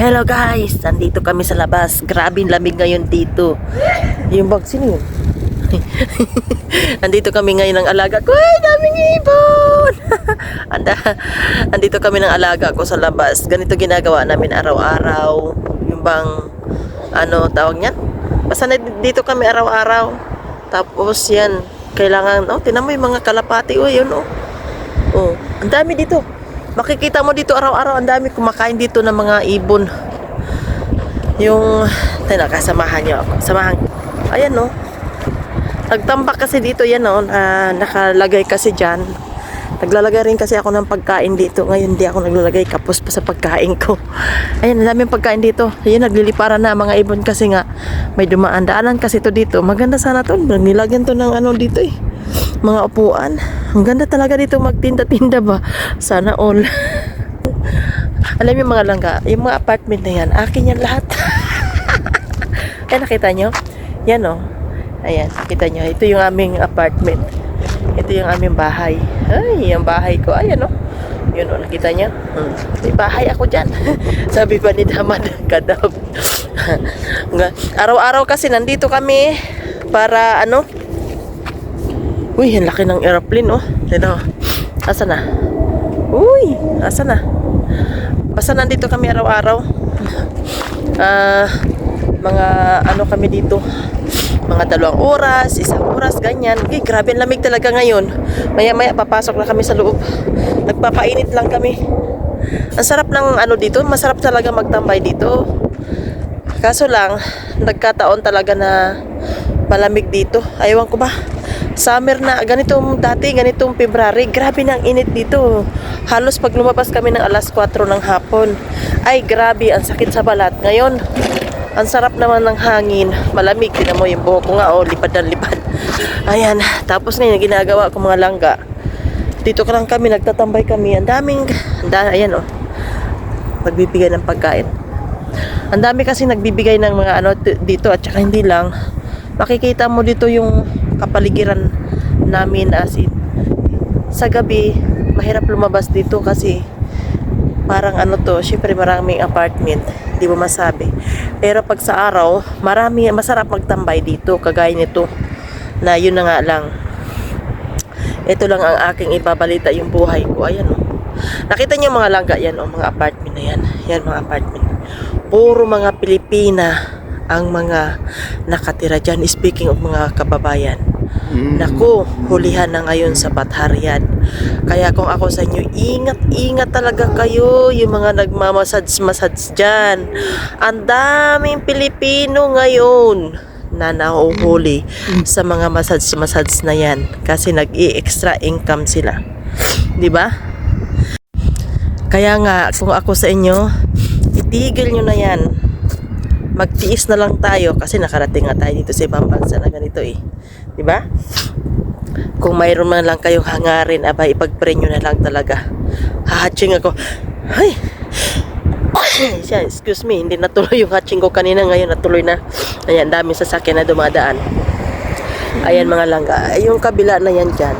Hello guys! Nandito kami sa labas. Grabe lamig ngayon dito. Yung bag, sino yun? Andito kami ngayon ng alaga ko. Ay, daming ibon! Anda, andito kami ng alaga ko sa labas. Ganito ginagawa namin araw-araw. Yung bang, ano tawag niyan? Basta na dito kami araw-araw. Tapos yan, kailangan, oh, tinan mo yung mga kalapati. Oh, yun, oh. Oh, ang dami dito. Makikita mo dito araw-araw, ang dami kumakain dito ng mga ibon. Yung, tayo kasamahan niyo ako. Samahan. Ayan, no. Nagtambak kasi dito yan, no. na nakalagay kasi dyan. Naglalagay rin kasi ako ng pagkain dito. Ngayon, di ako naglalagay kapos pa sa pagkain ko. Ayan, ang daming pagkain dito. Ayan, nagliliparan na mga ibon kasi nga may dumaan. Daanan kasi to dito. Maganda sana to. Nilagyan to ng ano dito eh. Mga upuan. Ang ganda talaga dito magtinda-tinda ba? Sana all. Alam niyo mga langga, yung mga apartment na yan, akin yan lahat. Ayan, nakita nyo? Yan o. Ayan, nakita nyo. Ito yung aming apartment. Ito yung aming bahay. Ay, yung bahay ko. Ayan o. Yun o, nakita nyo? Hmm. May bahay ako dyan. Sabi pa ni Damad, kadab. Araw-araw kasi nandito kami para ano, Uy, ang laki ng aeroplane, oh. Dito. Asa na? Uy, asa na? Basta nandito kami araw-araw. Ah, mga ano kami dito. Mga dalawang oras, isang oras, ganyan. Uy, grabe, ang lamig talaga ngayon. Maya-maya, papasok na kami sa loob. Nagpapainit lang kami. Ang sarap ng ano dito. Masarap talaga magtambay dito. Kaso lang, nagkataon talaga na malamig dito. Ayawan ko ba? Summer na, ganitong dati, ganitong February, grabe na ang init dito. Halos pag lumabas kami ng alas 4 ng hapon, ay grabe, ang sakit sa balat. Ngayon, ang sarap naman ng hangin, malamig, tinan mo yung buhok ko nga, oh, lipad na lipad. Ayan, tapos ngayon, ginagawa ko mga langga. Dito ka lang kami, nagtatambay kami, ang daming, da, ayan oh, magbibigay ng pagkain. Ang dami kasi nagbibigay ng mga ano dito at saka hindi lang makikita mo dito yung kapaligiran namin as in sa gabi mahirap lumabas dito kasi parang ano to syempre maraming apartment di mo masabi. Pero pag sa araw marami masarap magtambay dito kagaya nito na yun na nga lang. Ito lang ang aking ibabalita yung buhay ko. Ayan oh. nakita niyo mga langga? Yan oh, mga apartment na yan. Yan mga apartment. Puro mga Pilipina ang mga nakatira dyan. Speaking of mga kababayan, Naku, hulihan na ngayon sa Batharian. Kaya kung ako sa inyo, ingat-ingat talaga kayo yung mga nagmamasads-masads dyan. Ang daming Pilipino ngayon na nahuhuli sa mga masads-masads na yan kasi nag-i-extra income sila. 'Di ba? Kaya nga, kung ako sa inyo, itigil nyo na yan. Magtiis na lang tayo kasi nakarating nga tayo dito sa ibang bansa na ganito eh. Ba? Kung mayroon man lang kayong hangarin, aba, ipag-pray nyo na lang talaga. Hahatching ako. Ay! Siya, excuse me, hindi natuloy yung hatching ko kanina. Ngayon natuloy na. Ayan, dami sasakyan na dumadaan. Ayan mga langga. Yung kabila na yan dyan.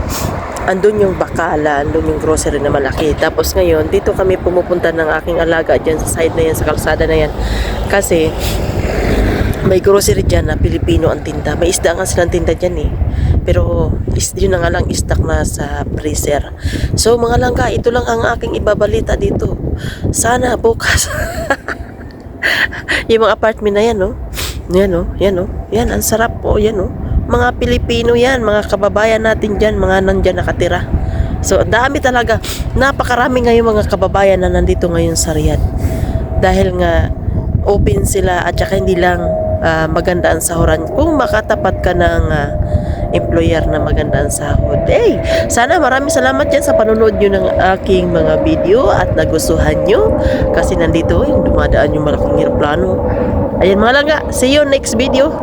Andun yung bakala, andun yung grocery na malaki. Tapos ngayon, dito kami pumupunta ng aking alaga dyan sa side na yan, sa kalsada na yan. Kasi, may grocery dyan na Pilipino ang tinda. May isda nga silang tinda dyan eh. Pero is, yun na nga lang istak na sa freezer. So mga langga, ito lang ang aking ibabalita dito. Sana bukas. yung mga apartment na yan, no? Yan, no? Yan, no? Yan, ang sarap po. Yan, no? Mga Pilipino yan, mga kababayan natin dyan, mga nandyan nakatira. So, dami talaga. Napakarami ngayon mga kababayan na nandito ngayon sa Riyadh. Dahil nga, open sila at saka hindi lang ah, maganda sahuran. Kung makatapat ka ng ah, employer na maganda ang sahod. Hey, sana maraming salamat dyan sa panonood nyo ng aking mga video at nagustuhan nyo kasi nandito yung dumadaan yung malaking aeroplano. Ayan mga langga, see you next video.